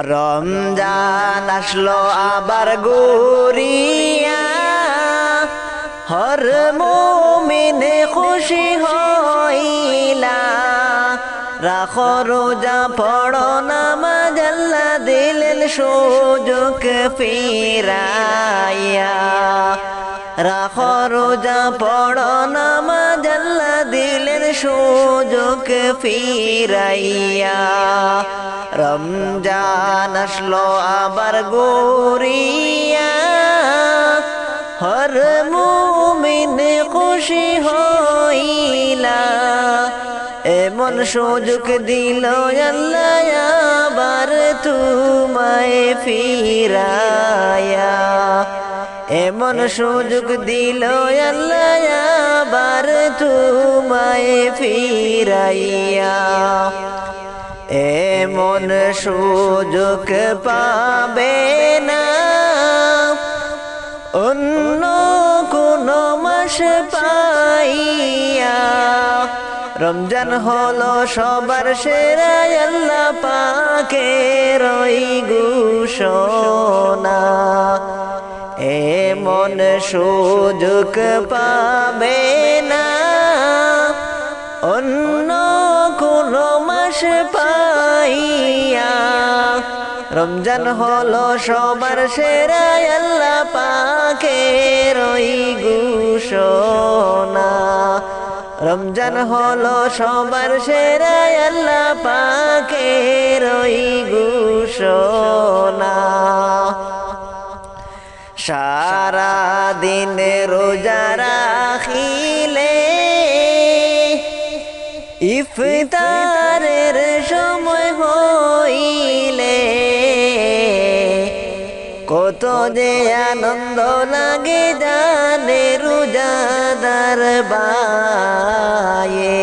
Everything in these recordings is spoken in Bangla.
রমজান আসলো আবার গুরিয়া। হর মুমিনে খুশি হইলা। রাখো রোজা, পড়ো নামাজ দিলেন সুযোগ ফিরাইয়া। রাখো রোজা, পড়ো নামাজ সুযোগ ফিরাইয়া রমজান আসলো আবার গরিয়া হর মুমিন খুশি হইলা। এমন সুযোগ দিল আবার তোমায় ফিরায়া এমন সুযোগ দিল আল্লাহ আবার তোমায় ফিরাইয়া, এমন সুযোগ পাবে না। অন্য কোন মাস পাইয়া, রমজান হলো সবার সেরা, আল্লাহ পাকে রই ঘোষণা। এমন সুযোগ পাবে না। অন্য কোন মাস পাইয়া। রমজান হলো সবার সেরা, আল্লাহ পাকে রই ঘোষণা। রমজান হলো সবার সেরা, আল্লাহ পাকে রই ঘোষণা। সারা দিন রোজা রাখিলে ইফতারের সময় হইলে কত যে আনন্দ লাগে জানে রোজাদার বায়ে।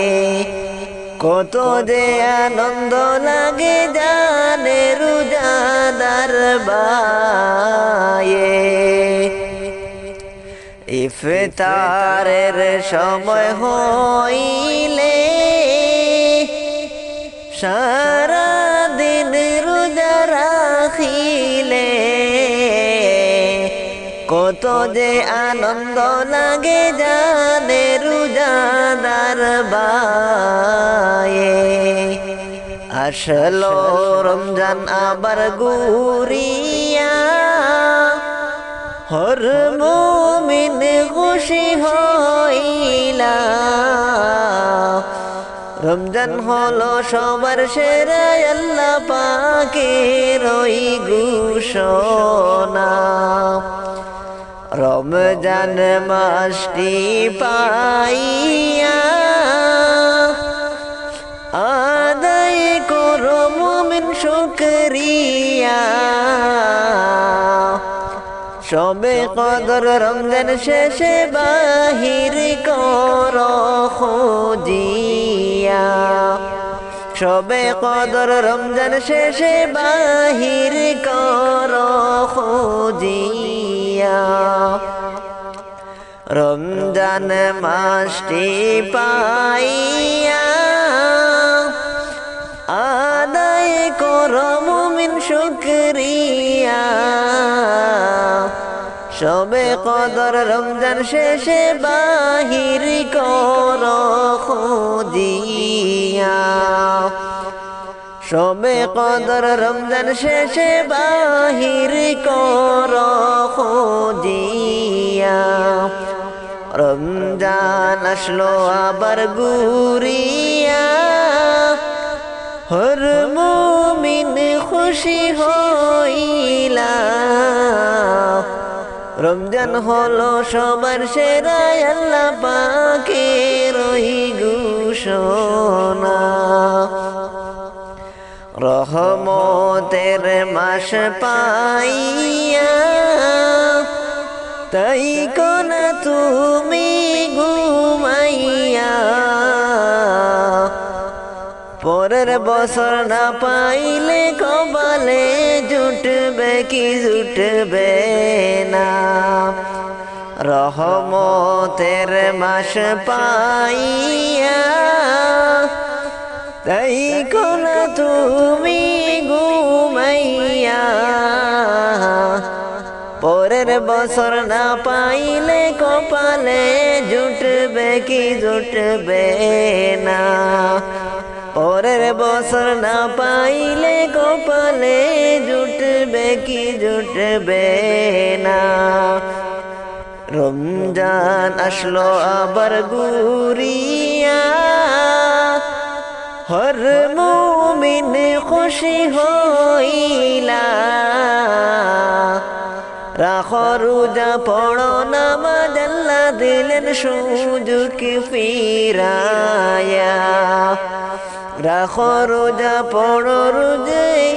কত যে আনন্দ লাগে জানে রোজাদার বায়ে ইফতারের সময় হইলে সারা দিন রোজা রাখিলে কত যে আনন্দ লাগে জানে রোজাদার বায়ে। আসলো রমজান আবার গুরিয়া। হর মুমিন খুশি হইলা। রমজান হলো সবার সেরা, আল্লাহ পাকে রই ঘোষণা। রমজান মাসটি পাইয়া মুমিন শুকরিয়া। সবে কদর রমজান শেষে বাহির কর সবে কদর রমজান শেষে বাহির কর রমজান মাসটি পাইয়া আদায় কর মুমিন শুক্রিয়া। সবে কদর রমজান শেষে বাহির কর সবে কদর রমজান শেষে বাহির কর রমজান আসলো আবার গুরিয়া। হর খুশি হইলা। রমজান হলো সবার সেরা, আল্লাহ পাকে ঘোষণা। রহমতের মাস পাইয়া, তাই কোন তুমি ঘুমাইয়া। পরের বছর না পাইলে কবালে জুটবে কি জুটবে না। রহমতের মাস পাইয়া তাই কোন তুমি ঘুমাইয়া। পরের বছর না পাইলে কপালে জুটবে কি জুটবে পরের বছর না পাইলে কপালে জুটবে কি জুটবে না। রমজান আসলো আবার গুরিয়া। হর মুমিন খুশি হইলা। রাখো রোজা, পড়ো নামাজ, আল্লাহ দিলেন সুযোগ ফিরায়া রাখো রোজা, পড়ো রোজাই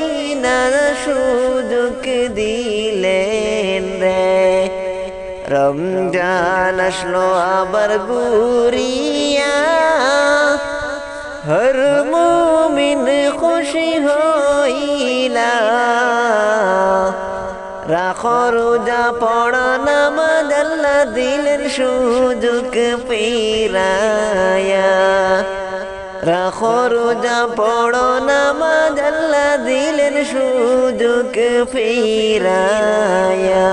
না সুযোগ দিলেন রে। রমজান আসলো আবার গুরিয়া, হর মুমিন খুশি হইলা। রাখো রোজা, পড়া, নামাজ, আল্লাহ দিলেন সুযোগ পিরায়া রাখো রোজা পড়ো নামাজ আল্লাহ দিলেন সুযোগ ফিরায়া।